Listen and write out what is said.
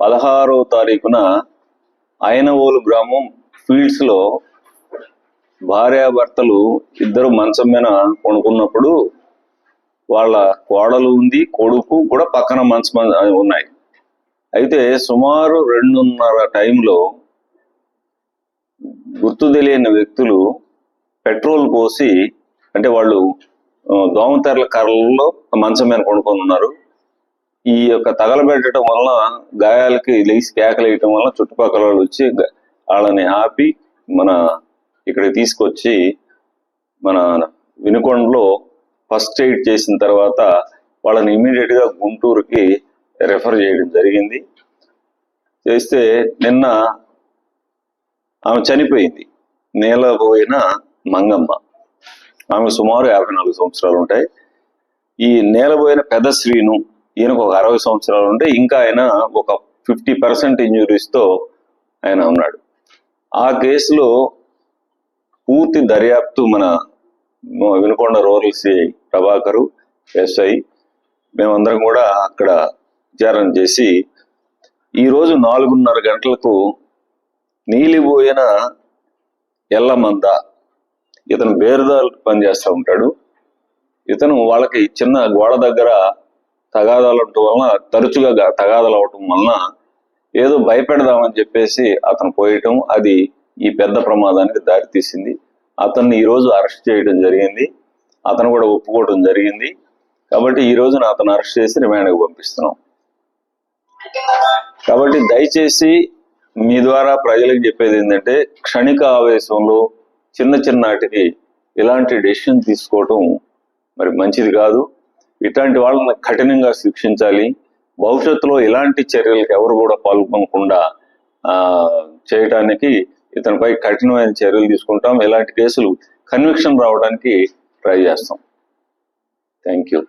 పదహారవ తారీఖున ఆయనవోలు గ్రామం ఫీల్డ్స్లో భార్యాభర్తలు ఇద్దరు మంచం మీద కొనుక్కున్నప్పుడు వాళ్ళ కోడలు ఉంది కొడుకు కూడా పక్కన మంచం ఉన్నాయి. అయితే సుమారు రెండున్నర టైంలో గుర్తు తెలియని వ్యక్తులు పెట్రోల్ పోసి అంటే వాళ్ళు దోమతెరల కర్రల్లో మంచం మీద కొనుక్కొని ఉన్నారు. ఈ యొక్క తగలబెట్టడం వలన గాయాలకి లేచి కేకలు వేయటం వలన చుట్టుపక్కల వాళ్ళు వచ్చి వాళ్ళని ఆపి మన ఇక్కడ తీసుకొచ్చి మన వినుకొండలో ఫస్ట్ ఎయిడ్ చేసిన తర్వాత వాళ్ళని ఇమీడియట్గా గుంటూరుకి రెఫర్ చేయడం జరిగింది. చేస్తే నిన్న ఆమె చనిపోయింది. నేలబోయిన మంగమ్మ. ఆమె సుమారు యాభై నాలుగు సంవత్సరాలు ఉంటాయి. ఈ నేలబోయిన పెద్ద శ్రీను ఈయనకు ఒక అరవై సంవత్సరాలు ఉంటే ఇంకా ఆయన ఒక ఫిఫ్టీ పర్సెంట్ ఇంజురీస్తో ఆయన ఉన్నాడు. ఆ కేసులో పూర్తి దర్యాప్తు మన Vinukonda rural CI Prabhakar SI మేమందరం కూడా అక్కడ విచారణ చేసి ఈరోజు నాలుగున్నర గంటలకు నీలిపోయిన ఎల్లమంద ఇతను బేరుదారు పనిచేస్తూ ఉంటాడు. ఇతను వాళ్ళకి చిన్న గోడ దగ్గర తగాదాలు అవటం వలన తరచుగా తగాదాలు అవటం వలన ఏదో భయపెడదామని చెప్పేసి అతను పోయటం అది ఈ పెద్ద ప్రమాదానికి దారితీసింది అతన్ని ఈరోజు అరెస్ట్ చేయడం జరిగింది. అతను కూడా ఒప్పుకోవడం జరిగింది. కాబట్టి ఈ రోజున అతను అరెస్ట్ చేసి రిమాండ్కి పంపిస్తున్నాం. కాబట్టి దయచేసి మీ ద్వారా ప్రజలకు చెప్పేది ఏంటంటే క్షణిక ఆవేశంలో చిన్న చిన్నాటికి ఇలాంటి డెసిషన్ తీసుకోవటం మరి మంచిది కాదు. ఇట్లాంటి వాళ్ళని కఠినంగా శిక్షించాలి. భవిష్యత్తులో ఇలాంటి చర్యలకు ఎవరు కూడా పాల్గొనకుండా చేయడానికి చేయటానికి ఇతనిపై కఠినమైన చర్యలు తీసుకుంటాం. ఇలాంటి కేసులు కన్విక్షన్ రావడానికి ట్రై చేస్తాం. Thank you